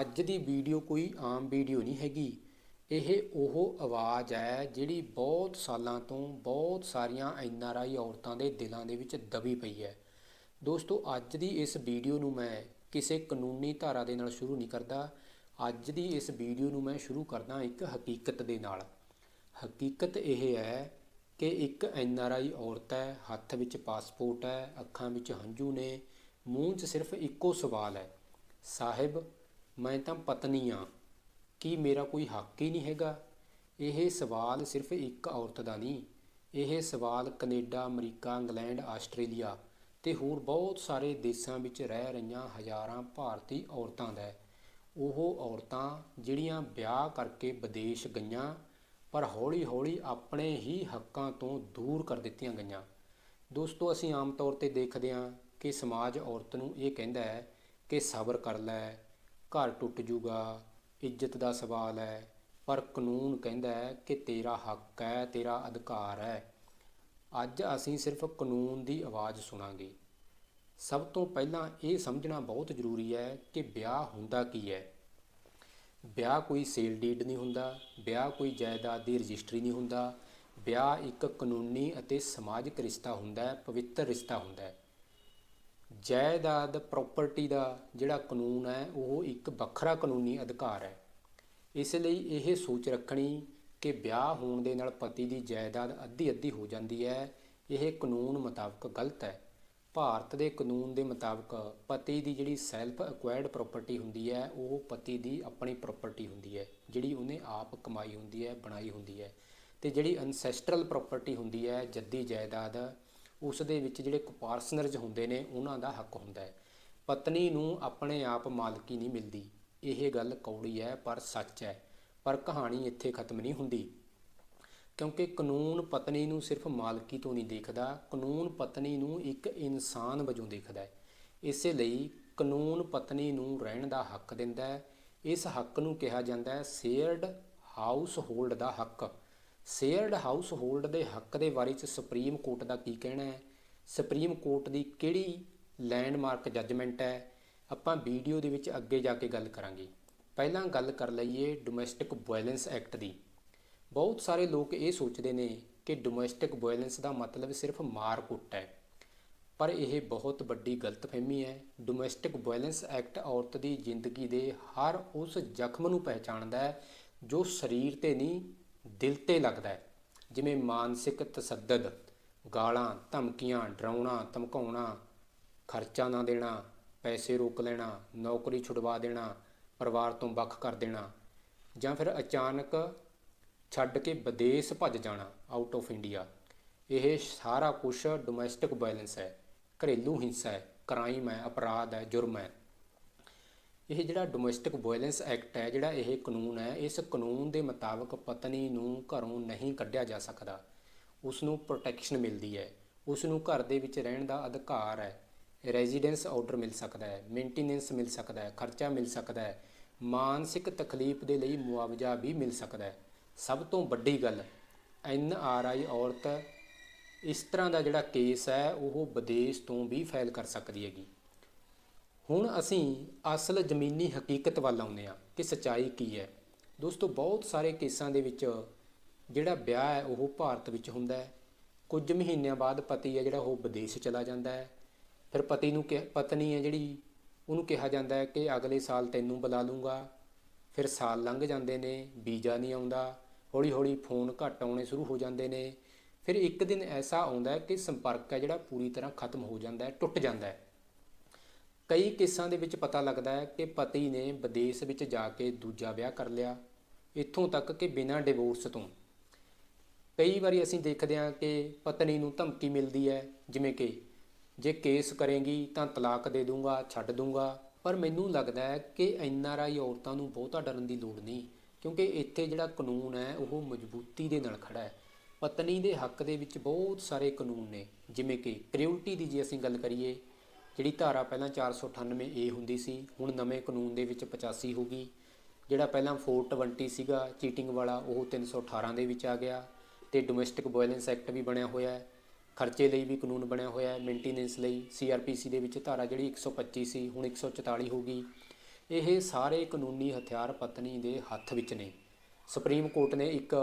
ਅੱਜ ਦੀ ਵੀਡੀਓ ਕੋਈ ਆਮ ਵੀਡੀਓ ਨਹੀਂ ਹੈਗੀ। ਇਹ ਉਹ ਆਵਾਜ਼ ਹੈ ਜਿਹੜੀ ਬਹੁਤ ਸਾਲਾਂ ਤੋਂ ਬਹੁਤ ਸਾਰੀਆਂ ਐਨਆਰਆਈ ਔਰਤਾਂ ਦੇ ਦਿਲਾਂ ਦੇ ਵਿੱਚ ਦਬੀ ਪਈ ਹੈ। ਦੋਸਤੋ, ਅੱਜ ਦੀ ਇਸ ਵੀਡੀਓ ਨੂੰ ਮੈਂ ਕਿਸੇ ਕਾਨੂੰਨੀ ਧਾਰਾ ਦੇ ਨਾਲ ਸ਼ੁਰੂ ਨਹੀਂ ਕਰਦਾ। ਅੱਜ ਦੀ ਇਸ ਵੀਡੀਓ ਨੂੰ ਮੈਂ ਸ਼ੁਰੂ ਕਰਦਾ ਇੱਕ ਹਕੀਕਤ ਦੇ ਨਾਲ। ਹਕੀਕਤ ਇਹ ਹੈ ਕਿ ਇੱਕ ਐਨਆਰਆਈ ਔਰਤ ਹੈ, ਹੱਥ ਵਿੱਚ ਪਾਸਪੋਰਟ ਹੈ, ਅੱਖਾਂ ਵਿੱਚ ਹੰਝੂ ਨੇ, ਮੂੰਹ 'ਚ ਸਿਰਫ ਇੱਕੋ ਸਵਾਲ ਹੈ। ਸਾਹਿਬ ਮੈਂ ਤਾਂ ਪਤਨੀ ਆ। ਕੀ ਮੇਰਾ ਕੋਈ ਹੱਕ ਹੀ ਨਹੀਂ ਹੈਗਾ? ਇਹ ਸਵਾਲ ਸਿਰਫ ਇੱਕ ਔਰਤ ਦਾ ਨਹੀਂ। ਇਹ ਸਵਾਲ ਕੈਨੇਡਾ, ਅਮਰੀਕਾ, ਇੰਗਲੈਂਡ, ਆਸਟ੍ਰੇਲੀਆ ਤੇ ਹੋਰ ਬਹੁਤ ਸਾਰੇ ਦੇਸ਼ਾਂ ਵਿੱਚ ਰਹਿ ਰਹੀਆਂ ਹਜ਼ਾਰਾਂ ਭਾਰਤੀ ਔਰਤਾਂ ਦਾ ਹੈ। ਉਹ ਔਰਤਾਂ ਜਿਹੜੀਆਂ ਵਿਆਹ ਕਰਕੇ ਵਿਦੇਸ਼ ਗਈਆਂ, ਪਰ ਹੌਲੀ-ਹੌਲੀ ਆਪਣੇ ਹੀ ਹੱਕਾਂ ਤੋਂ ਦੂਰ ਕਰ ਦਿੱਤੀਆਂ ਗਈਆਂ। ਦੋਸਤੋ, ਅਸੀਂ ਆਮ ਤੌਰ ਤੇ ਦੇਖਦੇ ਹਾਂ ਕਿ ਸਮਾਜ ਔਰਤ ਨੂੰ ਇਹ ਕਹਿੰਦਾ ਹੈ ਕਿ ਸਬਰ ਕਰ ਲੈ ਘਰ ਟੁੱਟ ਜੂਗਾ, ਇੱਜ਼ਤ ਦਾ ਸਵਾਲ ਹੈ, ਪਰ ਕਾਨੂੰਨ ਕਹਿੰਦਾ ਹੈ ਕਿ ਤੇਰਾ ਹੱਕ ਹੈ, ਤੇਰਾ ਅਧਿਕਾਰ ਹੈ। ਅੱਜ ਅਸੀਂ ਸਿਰਫ ਕਾਨੂੰਨ ਦੀ ਆਵਾਜ਼ ਸੁਣਾਂਗੇ। ਸਭ ਤੋਂ ਪਹਿਲਾਂ ਇਹ ਸਮਝਣਾ ਬਹੁਤ ਜ਼ਰੂਰੀ ਹੈ ਕਿ ਵਿਆਹ ਹੁੰਦਾ ਕੀ ਹੈ। ਵਿਆਹ ਕੋਈ ਸੇਲ ਡੀਡ ਨਹੀਂ ਹੁੰਦਾ, ਵਿਆਹ ਕੋਈ ਜਾਇਦਾਦ ਦੀ ਰਜਿਸਟਰੀ ਨਹੀਂ ਹੁੰਦਾ, ਵਿਆਹ ਇੱਕ ਕਾਨੂੰਨੀ ਅਤੇ ਸਮਾਜਿਕ ਰਿਸ਼ਤਾ ਹੁੰਦਾ ਹੈ, ਪਵਿੱਤਰ ਰਿਸ਼ਤਾ ਹੁੰਦਾ ਹੈ। ਜਾਇਦਾਦ ਪ੍ਰਾਪਰਟੀ ਦਾ ਜਿਹੜਾ ਕਾਨੂੰਨ ਹੈ, ਉਹ ਇੱਕ ਵੱਖਰਾ ਕਾਨੂੰਨੀ ਅਧਿਕਾਰ ਹੈ। ਇਸ ਲਈ ਇਹ ਸੋਚ ਰੱਖਣੀ ਕਿ ਵਿਆਹ ਹੋਣ ਦੇ ਨਾਲ ਪਤੀ ਦੀ ਜਾਇਦਾਦ ਅੱਧੀ ਅੱਧੀ ਹੋ ਜਾਂਦੀ ਹੈ, ਇਹ ਕਾਨੂੰਨ ਮੁਤਾਬਕ ਗਲਤ ਹੈ। ਭਾਰਤ ਦੇ ਕਾਨੂੰਨ ਦੇ ਮੁਤਾਬਕ ਪਤੀ ਦੀ ਜਿਹੜੀ ਸੈਲਫ ਐਕਵਾਇਰਡ ਪ੍ਰਾਪਰਟੀ ਹੁੰਦੀ ਹੈ, ਉਹ ਪਤੀ ਦੀ ਆਪਣੀ ਪ੍ਰਾਪਰਟੀ ਹੁੰਦੀ ਹੈ, ਜਿਹੜੀ ਉਹਨੇ ਆਪ ਕਮਾਈ ਹੁੰਦੀ ਹੈ, ਬਣਾਈ ਹੁੰਦੀ ਹੈ। ਤੇ ਜਿਹੜੀ ਅਨਸੈਸਟਰਲ ਪ੍ਰਾਪਰਟੀ ਹੁੰਦੀ ਹੈ, ਜੱਦੀ ਜਾਇਦਾਦ ਉਸ ਦੇ ਵਿੱਚ ਜਿਹੜੇ ਕੁਪਾਰਸਨਰਜ ਹੁੰਦੇ ਨੇ, ਉਹਨਾਂ ਦਾ ਹੱਕ ਹੁੰਦਾ ਹੈ। ਪਤਨੀ ਨੂੰ ਆਪਣੇ ਆਪ ਮਾਲਕੀ ਨਹੀਂ ਮਿਲਦੀ। ਇਹ ਗੱਲ ਕੌੜੀ ਹੈ, ਪਰ ਸੱਚ ਹੈ। ਪਰ ਕਹਾਣੀ ਇੱਥੇ ਖਤਮ ਨਹੀਂ ਹੁੰਦੀ। ਕਿਉਂਕਿ ਕਾਨੂੰਨ ਪਤਨੀ ਨੂੰ ਸਿਰਫ ਮਾਲਕੀ ਤੋਂ ਨਹੀਂ ਦੇਖਦਾ, ਕਾਨੂੰਨ ਪਤਨੀ ਨੂੰ ਇੱਕ ਇਨਸਾਨ ਵਜੋਂ ਦੇਖਦਾ ਹੈ। ਇਸੇ ਲਈ ਕਾਨੂੰਨ ਪਤਨੀ ਨੂੰ ਰਹਿਣ ਦਾ ਹੱਕ ਦਿੰਦਾ ਹੈ। ਇਸ ਹੱਕ ਨੂੰ ਕਿਹਾ ਜਾਂਦਾ ਹੈ ਸ਼ੇਅਰਡ ਹਾਊਸ ਹੋਲਡ ਦਾ ਹੱਕ। ਸ਼ੇਅਰਡ ਹਾਊਸ ਹੋਲਡ ਦੇ ਹੱਕ ਦੇ ਬਾਰੇ ਚ ਸੁਪਰੀਮ ਕੋਰਟ ਦਾ ਕੀ ਕਹਿਣਾ ਹੈ? ਸੁਪਰੀਮ ਕੋਰਟ ਦੀ ਕਿਹੜੀ ਲੈਂਡਮਾਰਕ ਜੱਜਮੈਂਟ ਹੈ? ਆਪਾਂ ਵੀਡੀਓ ਦੇ ਵਿੱਚ ਅੱਗੇ ਜਾ ਕੇ ਗੱਲ ਕਰਾਂਗੇ। ਪਹਿਲਾਂ ਗੱਲ ਕਰ ਲਈਏ ਡੋਮੈਸਟਿਕ ਵਾਇਲੈਂਸ ਐਕਟ ਦੀ। ਬਹੁਤ ਸਾਰੇ ਲੋਕ ਇਹ ਸੋਚਦੇ ਨੇ ਕਿ ਡੋਮੈਸਟਿਕ ਵਾਇਲੈਂਸ ਦਾ ਮਤਲਬ ਸਿਰਫ ਮਾਰ ਕੁੱਟ ਹੈ। ਪਰ ਇਹ ਬਹੁਤ ਵੱਡੀ ਗਲਤਫਹਿਮੀ ਹੈ। ਡੋਮੈਸਟਿਕ ਵਾਇਲੈਂਸ ਐਕਟ ਔਰਤ ਦੀ ਜ਼ਿੰਦਗੀ ਦੇ ਹਰ ਉਸ ਜ਼ਖਮ ਨੂੰ ਪਹਿਚਾਣਦਾ ਹੈ ਜੋ ਸਰੀਰ ਤੇ ਨਹੀਂ ਦਿਲ ਤੇ ਲੱਗਦਾ ਹੈ। ਜਿਵੇਂ ਮਾਨਸਿਕ ਤਸੱਦਦ, ਗਾਲਾਂ, ਧਮਕੀਆਂ, ਡਰਾਉਣਾ, ਧਮਕਾਉਣਾ, ਖਰਚਾ ਨਾ ਦੇਣਾ, ਪੈਸੇ ਰੋਕ ਲੈਣਾ, ਨੌਕਰੀ ਛੁਡਵਾ ਦੇਣਾ, ਪਰਿਵਾਰ ਤੋਂ ਵੱਖ ਕਰ ਦੇਣਾ ਜਾਂ ਫਿਰ ਅਚਾਨਕ ਛੱਡ ਕੇ ਵਿਦੇਸ਼ ਭੱਜ ਜਾਣਾ ਆਊਟ ਆਫ ਇੰਡੀਆ ਇਹ ਸਾਰਾ ਕੁਝ ਡੋਮੈਸਟਿਕ ਵਾਇਲੈਂਸ ਹੈ, ਘਰੇਲੂ ਹਿੰਸਾ ਹੈ ਕ੍ਰਾਈਮ ਹੈ, ਅਪਰਾਧ ਹੈ, ਜੁਰਮ ਹੈ। ਇਹ ਜਿਹੜਾ ਡੋਮੈਸਟਿਕ ਵਾਇਲੈਂਸ ਐਕਟ ਹੈ, ਜਿਹੜਾ ਇਹ ਕਾਨੂੰਨ ਹੈ, ਇਸ ਕਾਨੂੰਨ ਦੇ ਮੁਤਾਬਕ ਪਤਨੀ ਨੂੰ ਘਰੋਂ ਨਹੀਂ ਕੱਢਿਆ ਜਾ ਸਕਦਾ। ਉਸ ਨੂੰ ਪ੍ਰੋਟੈਕਸ਼ਨ ਮਿਲਦੀ ਹੈ। ਉਸ ਨੂੰ ਘਰ ਦੇ ਵਿੱਚ ਰਹਿਣ ਦਾ ਅਧਿਕਾਰ ਹੈ। ਰੈਜ਼ੀਡੈਂਸ ਆਰਡਰ ਮਿਲ ਸਕਦਾ ਹੈ ਮੇਨਟੇਨੈਂਸ ਮਿਲ ਸਕਦਾ ਹੈ, ਖਰਚਾ ਮਿਲ ਸਕਦਾ ਹੈ, ਮਾਨਸਿਕ ਤਕਲੀਫ ਦੇ ਲਈ ਮੁਆਵਜ਼ਾ ਵੀ ਮਿਲ ਸਕਦਾ ਹੈ। ਸਭ ਤੋਂ ਵੱਡੀ ਗੱਲ, ਐਨ ਆਰ ਆਈ ਔਰਤ ਇਸ ਤਰ੍ਹਾਂ ਦਾ ਜਿਹੜਾ ਕੇਸ ਹੈ, ਉਹ ਵਿਦੇਸ਼ ਤੋਂ ਵੀ ਫਾਈਲ ਕਰ ਸਕਦੀ ਹੈਗੀ। ਹੁਣ ਅਸੀਂ ਅਸਲ ਜ਼ਮੀਨੀ ਹਕੀਕਤ ਵੱਲ ਆਉਂਦੇ ਹਾਂ ਕਿ ਸਚਾਈ ਕੀ ਹੈ। ਦੋਸਤੋ, ਬਹੁਤ ਸਾਰੇ ਕੇਸਾਂ ਦੇ ਵਿੱਚ ਜਿਹੜਾ ਵਿਆਹ ਹੈ, ਉਹ ਭਾਰਤ ਵਿੱਚ ਹੁੰਦਾ ਹੈ। ਕੁਝ ਮਹੀਨਿਆਂ ਬਾਅਦ ਪਤੀ ਹੈ ਜਿਹੜਾ, ਉਹ ਵਿਦੇਸ਼ ਚਲਾ ਜਾਂਦਾ ਹੈ। ਫਿਰ ਪਤੀ ਨੂੰ ਕਿ ਪਤਨੀ ਹੈ ਜਿਹੜੀ, ਉਹਨੂੰ ਕਿਹਾ ਜਾਂਦਾ ਹੈ ਕਿ ਅਗਲੇ ਸਾਲ ਤੈਨੂੰ ਬੁਲਾ ਲੂੰਗਾ। ਫਿਰ ਸਾਲ ਲੰਘ ਜਾਂਦੇ ਨੇ, ਵੀਜ਼ਾ ਨਹੀਂ ਆਉਂਦਾ ਹੌਲੀ ਹੌਲੀ ਫੋਨ ਘੱਟ ਆਉਣੇ ਸ਼ੁਰੂ ਹੋ ਜਾਂਦੇ ਨੇ। ਫਿਰ ਇੱਕ ਦਿਨ ਐਸਾ ਆਉਂਦਾ ਕਿ ਸੰਪਰਕ ਹੈ ਜਿਹੜਾ, ਪੂਰੀ ਤਰ੍ਹਾਂ ਖਤਮ ਹੋ ਜਾਂਦਾ ਹੈ, ਟੁੱਟ ਜਾਂਦਾ ਹੈ। ਕਈ ਕੇਸਾਂ ਦੇ ਵਿੱਚ ਪਤਾ ਲੱਗਦਾ ਹੈ ਕਿ ਪਤੀ ਨੇ ਵਿਦੇਸ਼ ਵਿੱਚ ਜਾ ਕੇ ਦੂਜਾ ਵਿਆਹ ਕਰ ਲਿਆ, ਇੱਥੋਂ ਤੱਕ ਕਿ ਬਿਨਾਂ ਡਿਵੋਰਸ ਤੋਂ। ਕਈ ਵਾਰੀ ਅਸੀਂ ਦੇਖਦੇ ਹਾਂ ਕਿ ਪਤਨੀ ਨੂੰ ਧਮਕੀ ਮਿਲਦੀ ਹੈ, ਜਿਵੇਂ ਕਿ, ਜੇ ਕੇਸ ਕਰੇਗੀ ਤਾਂ ਤਲਾਕ ਦੇ ਦੂੰਗਾ, ਛੱਡ ਦੂੰਗਾ। ਪਰ ਮੈਨੂੰ ਲੱਗਦਾ ਹੈ ਕਿ ਆਈ ਔਰਤਾਂ ਨੂੰ ਬਹੁਤਾ ਡਰਨ ਦੀ ਲੋੜ ਨਹੀਂ, ਕਿਉਂਕਿ ਇੱਥੇ ਜਿਹੜਾ ਕਾਨੂੰਨ ਹੈ, ਉਹ ਮਜ਼ਬੂਤੀ ਦੇ ਨਾਲ ਖੜਾ ਹੈ। ਪਤਨੀ ਦੇ ਹੱਕ ਦੇ ਵਿੱਚ ਬਹੁਤ ਸਾਰੇ ਕਾਨੂੰਨ ਨੇ, ਜਿਵੇਂ ਕਿ ਕ੍ਰਿਊਲਟੀ ਦੀ ਜੇ ਅਸੀਂ ਗੱਲ ਕਰੀਏ ਜਿਹੜੀ ਧਾਰਾ ਪਹਿਲਾਂ 498 ਏ ਹੁੰਦੀ ਸੀ, ਹੁਣ ਨਵੇਂ ਕਾਨੂੰਨ ਦੇ ਵਿੱਚ 85 ਹੋ ਗਈ। ਜਿਹੜਾ ਪਹਿਲਾਂ 420 ਸੀਗਾ, ਚੀਟਿੰਗ ਵਾਲਾ, ਉਹ 318 ਦੇ ਵਿੱਚ ਆ ਗਿਆ ਤੇ ਡੋਮੈਸਟਿਕ ਵਾਇਲੈਂਸ ਐਕਟ ਵੀ ਬਣਿਆ ਹੋਇਆ ਹੈ। ਖਰਚੇ ਲਈ ਵੀ ਕਾਨੂੰਨ ਬਣਿਆ ਹੋਇਆ ਹੈ ਮੇਨਟੇਨੈਂਸ ਲਈ ਸੀਆਰਪੀਸੀ ਦੇ ਵਿੱਚ ਧਾਰਾ ਜਿਹੜੀ 125 ਸੀ ਹੁਣ 144 ਹੋ ਗਈ। ਇਹ ਸਾਰੇ ਕਾਨੂੰਨੀ ਹਥਿਆਰ ਪਤਨੀ ਦੇ ਹੱਥ ਵਿੱਚ ਨੇ। ਸੁਪਰੀਮ ਕੋਰਟ ਨੇ ਇੱਕ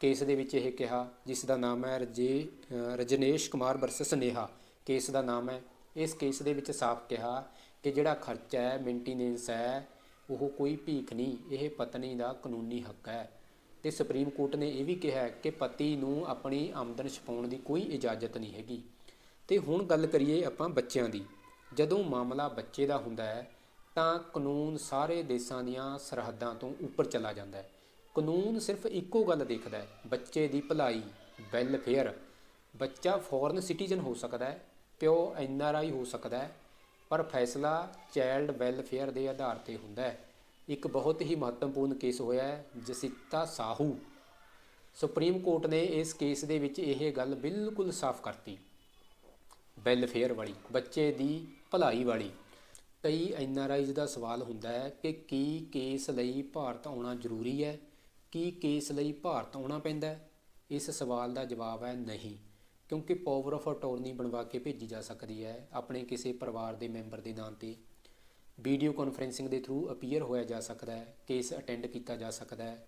ਕੇਸ ਦੇ ਵਿੱਚ ਇਹ ਕਿਹਾ, ਜਿਸ ਦਾ ਨਾਮ ਹੈ ਰਜੇ ਰਜਨੇਸ਼ ਕੁਮਾਰ ਵਰਸਸ ਨੇਹਾ। ਕੇਸ ਦਾ ਨਾਮ ਹੈ ਇਸ ਕੇਸ ਦੇ ਵਿੱਚ ਸਾਫ਼ ਕਿਹਾ ਕਿ ਜਿਹੜਾ ਖਰਚਾ ਹੈ ਮੇਨਟੇਨੈਂਸ ਹੈ, ਉਹ ਕੋਈ ਭੀਖ ਨਹੀਂ, ਇਹ ਪਤਨੀ ਦਾ ਕਾਨੂੰਨੀ ਹੱਕ ਹੈ। ਤੇ ਸੁਪਰੀਮ ਕੋਰਟ ਨੇ ਇਹ ਵੀ ਕਿਹਾ ਕਿ ਪਤੀ ਨੂੰ ਆਪਣੀ ਆਮਦਨ ਛਪਾਉਣ ਦੀ ਕੋਈ ਇਜਾਜ਼ਤ ਨਹੀਂ ਹੈਗੀ। ਤੇ ਹੁਣ ਗੱਲ ਕਰੀਏ ਆਪਾਂ ਬੱਚਿਆਂ ਦੀ। ਜਦੋਂ ਮਾਮਲਾ ਬੱਚੇ ਦਾ ਹੁੰਦਾ ਹੈ, ਤਾਂ ਕਾਨੂੰਨ ਸਾਰੇ ਦੇਸ਼ਾਂ ਦੀਆਂ ਸਰਹੱਦਾਂ ਤੋਂ ਉੱਪਰ ਚਲਾ ਜਾਂਦਾ ਹੈ। ਕਾਨੂੰਨ ਸਿਰਫ ਇੱਕੋ ਗੱਲ ਦੇਖਦਾ ਹੈ, ਬੱਚੇ ਦੀ ਭਲਾਈ ਵੈਲਫੇਅਰ ਬੱਚਾ ਫੋਰਨ ਸਿਟੀਜ਼ਨ ਹੋ ਸਕਦਾ ਹੈ ਪਿਓ ਐਨ ਆਰ ਆਈ ਹੋ ਸਕਦਾ ਹੈ, ਪਰ ਫੈਸਲਾ ਚਾਈਲਡ ਵੈਲਫੇਅਰ ਦੇ ਆਧਾਰ ਤੇ ਹੁੰਦਾ ਹੈ। ਇੱਕ ਬਹੁਤ ਹੀ ਮਹੱਤਵਪੂਰਨ ਕੇਸ ਹੋਇਆ ਹੈ, ਜਸਿਤਾ ਸਾਹੂ। ਸੁਪਰੀਮ ਕੋਰਟ ਨੇ ਇਸ ਕੇਸ ਦੇ ਵਿੱਚ ਇਹ ਗੱਲ ਬਿਲਕੁਲ ਸਾਫ਼ ਕਰਤੀ। ਵੈਲਫੇਅਰ ਵਾਲੀ, ਬੱਚੇ ਦੀ ਭਲਾਈ ਵਾਲੀ। ਕਈ ਐਨ ਆਰ ਆਈਜ਼ ਦਾ ਸਵਾਲ ਹੁੰਦਾ ਹੈ ਕਿ ਕੀ ਕੇਸ ਲਈ ਭਾਰਤ ਆਉਣਾ ਜ਼ਰੂਰੀ ਹੈ, ਕੀ ਕੇਸ ਲਈ ਭਾਰਤ ਆਉਣਾ ਪੈਂਦਾ ਇਸ ਸਵਾਲ ਦਾ ਜਵਾਬ ਹੈ ਨਹੀਂ। ਕਿਉਂਕਿ ਪਾਵਰ ਆਫ ਅਟਾਰਨੀ ਬਣਵਾ ਕੇ ਭੇਜੀ ਜਾ ਸਕਦੀ ਹੈ ਆਪਣੇ ਕਿਸੇ ਪਰਿਵਾਰ ਦੇ ਮੈਂਬਰ ਦੇ ਨਾਂ ਤੇ। ਵੀਡੀਓ ਕਾਨਫਰੈਂਸਿੰਗ ਦੇ ਥਰੂ ਅਪੀਅਰ ਹੋਇਆ ਜਾ ਸਕਦਾ ਹੈ ਕੇਸ ਅਟੈਂਡ ਕੀਤਾ ਜਾ ਸਕਦਾ ਹੈ।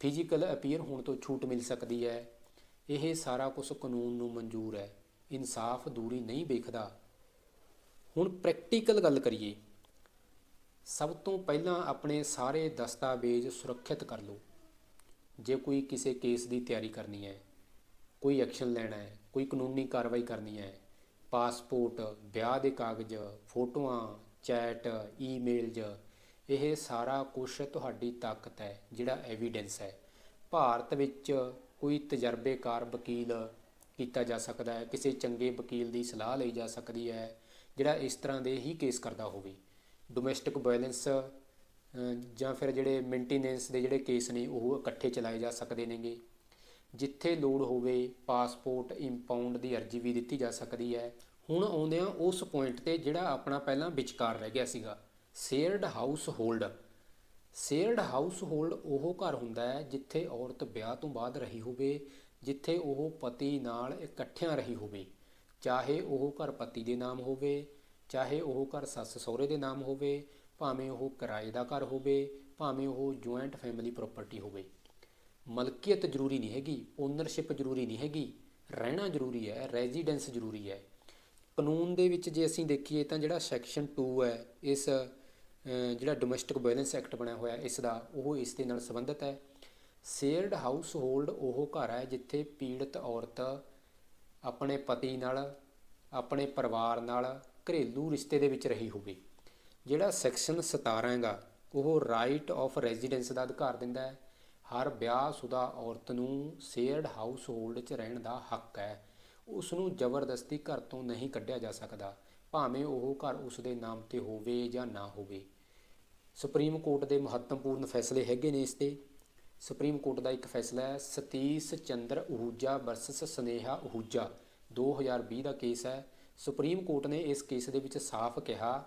ਫਿਜ਼ੀਕਲ ਅਪੀਅਰ ਹੋਣ ਤੋਂ ਛੂਟ ਮਿਲ ਸਕਦੀ ਹੈ। ਇਹ ਸਾਰਾ ਕੁਝ ਕਾਨੂੰਨ ਨੂੰ ਮਨਜ਼ੂਰ ਹੈ, ਇਨਸਾਫ ਦੂਰੀ ਨਹੀਂ ਵੇਖਦਾ। ਹੁਣ ਪ੍ਰੈਕਟੀਕਲ ਗੱਲ ਕਰੀਏ, ਸਭ ਤੋਂ ਪਹਿਲਾਂ ਆਪਣੇ ਸਾਰੇ ਦਸਤਾਵੇਜ਼ ਸੁਰੱਖਿਅਤ ਕਰ ਲਓ। ਜੇ ਕੋਈ ਕਿਸੇ ਕੇਸ ਦੀ ਤਿਆਰੀ ਕਰਨੀ ਹੈ, ਕੋਈ ਐਕਸ਼ਨ ਲੈਣਾ ਹੈ ਕੋਈ ਕਾਨੂੰਨੀ ਕਾਰਵਾਈ ਕਰਨੀ ਹੈ। ਪਾਸਪੋਰਟ, ਵਿਆਹ ਦੇ ਕਾਗਜ਼, ਫੋਟੋਆਂ, ਚੈਟ ਈਮੇਲਜ਼ ਇਹ ਸਾਰਾ ਕੁਝ ਤੁਹਾਡੀ ਤਾਕਤ ਹੈ, ਜਿਹੜਾ ਐਵੀਡੈਂਸ ਹੈ। ਭਾਰਤ ਵਿੱਚ ਕੋਈ ਤਜਰਬੇਕਾਰ ਵਕੀਲ ਕੀਤਾ ਜਾ ਸਕਦਾ ਹੈ, ਕਿਸੇ ਚੰਗੇ ਵਕੀਲ ਦੀ ਸਲਾਹ ਲਈ ਜਾ ਸਕਦੀ ਹੈ, ਜਿਹੜਾ ਇਸ ਤਰ੍ਹਾਂ ਦੇ ਹੀ ਕੇਸ ਕਰਦਾ ਹੋਵੇ। ਡੋਮੈਸਟਿਕ ਵਾਇਲੈਂਸ ਜਾਂ ਫਿਰ ਜਿਹੜੇ ਮੇਨਟੇਨੈਂਸ ਦੇ ਜਿਹੜੇ ਕੇਸ ਨੇ, ਉਹ ਇਕੱਠੇ ਚਲਾਏ ਜਾ ਸਕਦੇ ਨੇਗੇ। ਜਿੱਥੇ ਲੋੜ ਹੋਵੇ ਪਾਸਪੋਰਟ ਇੰਪਾਊਂਡ ਦੀ ਅਰਜ਼ੀ ਵੀ ਦਿੱਤੀ ਜਾ ਸਕਦੀ ਹੈ। ਹੁਣ ਆਉਂਦੇ ਆ ਉਸ ਪੁਆਇੰਟ ਤੇ ਜਿਹੜਾ ਆਪਣਾ ਪਹਿਲਾਂ ਵਿਚਕਾਰ ਰਹਿ ਗਿਆ ਸੀਗਾ shared household shared household ਉਹ ਘਰ ਹੁੰਦਾ ਹੈ ਜਿੱਥੇ ਔਰਤ ਵਿਆਹ ਤੋਂ ਬਾਅਦ ਰਹੀ ਹੋਵੇ, ਜਿੱਥੇ ਉਹ ਪਤੀ ਨਾਲ ਇਕੱਠਿਆਂ ਰਹੀ ਹੋਵੇ। ਚਾਹੇ ਉਹ ਘਰ ਪਤੀ ਦੇ ਨਾਮ ਹੋਵੇ, ਚਾਹੇ ਉਹ ਘਰ ਸੱਸ ਸਹੁਰੇ ਦੇ ਨਾਮ ਹੋਵੇ, ਭਾਵੇਂ ਉਹ ਕਿਰਾਏ ਦਾ ਘਰ ਹੋਵੇ, ਭਾਵੇਂ ਉਹ ਜੁਆਇੰਟ ਫੈਮਿਲੀ ਪ੍ਰਾਪਰਟੀ ਹੋਵੇ। ਮਲਕੀਅਤ ਜ਼ਰੂਰੀ ਨਹੀਂ ਹੈਗੀ ਓਨਰਸ਼ਿਪ ਜ਼ਰੂਰੀ ਨਹੀਂ ਹੈਗੀ, ਰਹਿਣਾ ਜ਼ਰੂਰੀ ਹੈ ਰੈਜ਼ੀਡੈਂਸ ਜ਼ਰੂਰੀ ਹੈ। ਕਾਨੂੰਨ ਦੇ ਵਿੱਚ ਜੇ ਅਸੀਂ ਦੇਖੀਏ ਤਾਂ ਜਿਹੜਾ ਸੈਕਸ਼ਨ 2 ਹੈ, ਇਸ ਜਿਹੜਾ ਡੋਮੈਸਟਿਕ ਵਾਇਲੈਂਸ ਐਕਟ ਬਣਿਆ ਹੋਇਆ, ਇਸ ਦਾ ਉਹ ਇਸ ਦੇ ਨਾਲ ਸੰਬੰਧਿਤ ਹੈ। ਸ਼ੇਅਰਡ ਹਾਊਸ ਹੋਲਡ ਉਹ ਘਰ ਹੈ ਜਿੱਥੇ ਪੀੜਤ ਔਰਤ ਆਪਣੇ ਪਤੀ ਨਾਲ, ਆਪਣੇ ਪਰਿਵਾਰ ਨਾਲ ਘਰੇਲੂ ਰਿਸ਼ਤੇ ਦੇ ਵਿੱਚ ਰਹੀ ਹੋਵੇ। ਜਿਹੜਾ ਸੈਕਸ਼ਨ 17 ਹੈਗਾ, ਉਹ ਰਾਈਟ ਆਫ ਰੈਜ਼ੀਡੈਂਸ ਦਾ ਅਧਿਕਾਰ ਦਿੰਦਾ ਹੈ। ਹਰ ਵਿਆਹਸ਼ੁਦਾ ਔਰਤ ਨੂੰ ਸ਼ੇਅਰਡ ਹਾਊਸ ਹੋਲਡ 'ਚ ਰਹਿਣ ਦਾ ਹੱਕ ਹੈ। ਉਸ ਨੂੰ ਜ਼ਬਰਦਸਤੀ ਘਰ ਤੋਂ ਨਹੀਂ ਕੱਢਿਆ ਜਾ ਸਕਦਾ, ਭਾਵੇਂ ਉਹ ਘਰ ਉਸ ਦੇ ਨਾਮ ਤੇ ਹੋਵੇ ਜਾਂ ਨਾ ਹੋਵੇ। ਸੁਪਰੀਮ ਕੋਰਟ ਦੇ ਮਹੱਤਵਪੂਰਨ ਫੈਸਲੇ ਹੈਗੇ ਨੇ ਇਸ ਤੇ। ਸੁਪਰੀਮ ਕੋਰਟ ਦਾ ਇੱਕ ਫੈਸਲਾ ਹੈ, ਸਤੀਸ਼ ਚੰਦਰ ਅਹੂਜਾ ਵਰਸਸ ਸਨੇਹਾ ਅਹੂਜਾ 2020 ਦਾ ਕੇਸ ਹੈ। ਸੁਪਰੀਮ ਕੋਰਟ ਨੇ ਇਸ ਕੇਸ ਦੇ ਵਿੱਚ ਸਾਫ਼ ਕਿਹਾ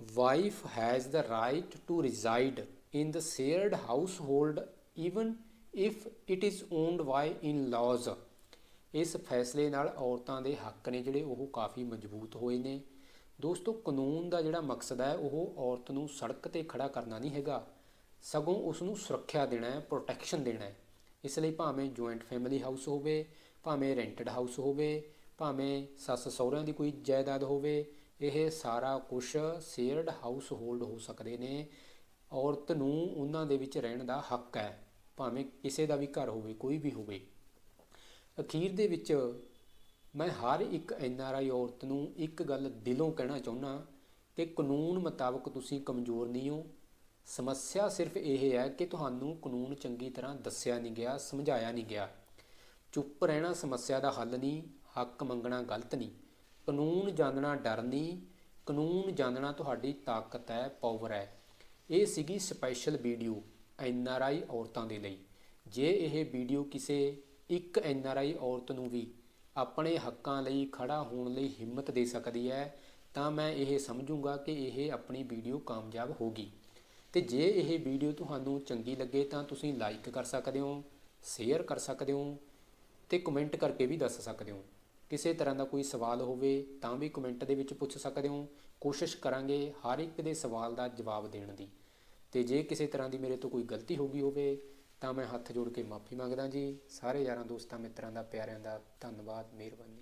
wife has the right to reside in the shared household, even if it is owned by in-laws. ਇਸ ਫੈਸਲੇ ਨਾਲ ਔਰਤਾਂ ਦੇ ਹੱਕ ਨੇ ਜਿਹੜੇ ਉਹ ਕਾਫੀ ਮਜ਼ਬੂਤ ਹੋਏ ਨੇ। ਦੋਸਤੋ, ਕਾਨੂੰਨ ਦਾ ਜਿਹੜਾ ਮਕਸਦ ਹੈ, ਉਹ ਔਰਤ ਨੂੰ ਸੜਕ ਤੇ ਖੜਾ ਕਰਨਾ ਨਹੀਂ ਹੈਗਾ। ਸਗੋਂ ਉਸ ਨੂੰ ਸੁਰੱਖਿਆ ਦੇਣਾ ਹੈ ਪ੍ਰੋਟੈਕਸ਼ਨ ਦੇਣਾ ਹੈ। ਇਸ ਲਈ ਭਾਵੇਂ ਜੁਆਇੰਟ ਫੈਮਿਲੀ ਹਾਊਸ ਹੋਵੇ, ਭਾਵੇਂ ਰੈਂਟਡ ਹਾਊਸ ਹੋਵੇ, ਭਾਵੇਂ ਸੱਸ ਸਹੁਰਿਆਂ ਦੀ ਕੋਈ ਜਾਇਦਾਦ ਹੋਵੇ, ਇਹ ਸਾਰਾ ਕੁਝ ਸ਼ੇਅਰਡ ਹਾਊਸ ਹੋਲਡ ਹੋ ਸਕਦੇ ਨੇ। ਔਰਤ ਨੂੰ ਉਹਨਾਂ ਦੇ ਵਿੱਚ ਰਹਿਣ ਦਾ ਹੱਕ ਹੈ, ਭਾਵੇਂ ਕਿਸੇ ਦਾ ਵੀ ਘਰ ਹੋਵੇ, ਕੋਈ ਵੀ ਹੋਵੇ। ਅਖੀਰ ਦੇ ਵਿੱਚ ਮੈਂ ਹਰ ਇੱਕ ਐਨ ਆਰ ਆਈ ਔਰਤ ਨੂੰ ਇੱਕ ਗੱਲ ਦਿਲੋਂ ਕਹਿਣਾ ਚਾਹੁੰਦਾ ਕਿ ਕਾਨੂੰਨ ਮੁਤਾਬਕ ਤੁਸੀਂ ਕਮਜ਼ੋਰ ਨਹੀਂ ਹੋ। ਸਮੱਸਿਆ ਸਿਰਫ ਇਹ ਹੈ ਕਿ ਤੁਹਾਨੂੰ ਕਾਨੂੰਨ ਚੰਗੀ ਤਰ੍ਹਾਂ ਦੱਸਿਆ ਨਹੀਂ ਗਿਆ, ਸਮਝਾਇਆ ਨਹੀਂ ਗਿਆ। ਚੁੱਪ ਰਹਿਣਾ ਸਮੱਸਿਆ ਦਾ ਹੱਲ ਨਹੀਂ, ਹੱਕ ਮੰਗਣਾ ਗਲਤ ਨਹੀਂ। ਕਾਨੂੰਨ ਜਾਣਨਾ ਡਰ ਨਹੀਂ, ਕਾਨੂੰਨ ਜਾਣਨਾ ਤੁਹਾਡੀ ਤਾਕਤ ਹੈ ਪਾਵਰ ਹੈ। ਇਹ ਸੀਗੀ special video N R I ਔਰਤਾਂ ਦੇ ਲਈ। ਜੇ ਇਹ ਵੀਡੀਓ ਕਿਸੇ ਇੱਕ ਐਨ ਆਰ ਆਈ ਔਰਤ ਨੂੰ ਵੀ ਆਪਣੇ ਹੱਕਾਂ ਲਈ ਖੜਾ ਹੋਣ ਲਈ ਹਿੰਮਤ ਦੇ ਸਕਦੀ ਹੈ, ਤਾਂ ਮੈਂ ਇਹ ਸਮਝੂੰਗਾ ਕਿ ਇਹ ਆਪਣੀ ਵੀਡੀਓ ਕਾਮਯਾਬ ਹੋਗੀ ਤੇ ਜੇ ਇਹ ਵੀਡੀਓ ਤੁਹਾਨੂੰ ਚੰਗੀ ਲੱਗੇ ਤਾਂ ਤੁਸੀਂ ਲਾਈਕ ਕਰ ਸਕਦੇ ਹੋ, ਸ਼ੇਅਰ ਕਰ ਸਕਦੇ ਹੋ ਤੇ ਕਮੈਂਟ ਕਰਕੇ ਵੀ ਦੱਸ ਸਕਦੇ ਹੋ। ਕਿਸੇ ਤਰ੍ਹਾਂ ਦਾ ਕੋਈ ਸਵਾਲ ਹੋਵੇ ਤਾਂ ਵੀ ਕਮੈਂਟ ਦੇ ਵਿੱਚ ਪੁੱਛ ਸਕਦੇ ਹੋ। ਕੋਸ਼ਿਸ਼ ਕਰਾਂਗੇ ਹਰ ਇੱਕ ਦੇ ਸਵਾਲ ਦਾ ਜਵਾਬ ਦੇਣ ਦੀ। ਤੇ ਜੇ ਕਿਸੇ ਤਰ੍ਹਾਂ ਦੀ ਮੇਰੇ ਤੋਂ ਕੋਈ ਗਲਤੀ ਹੋ ਗਈ ਹੋਵੇ, ਤਾਂ ਮੈਂ ਹੱਥ ਜੋੜ ਕੇ ਮਾਫੀ ਮੰਗਦਾ ਜੀ। ਸਾਰੇ ਯਾਰਾਂ ਦੋਸਤਾਂ, ਮਿੱਤਰਾਂ ਦਾ, ਪਿਆਰਿਆਂ ਦਾ ਧੰਨਵਾਦ, ਮਿਹਰਬਾਨੀ।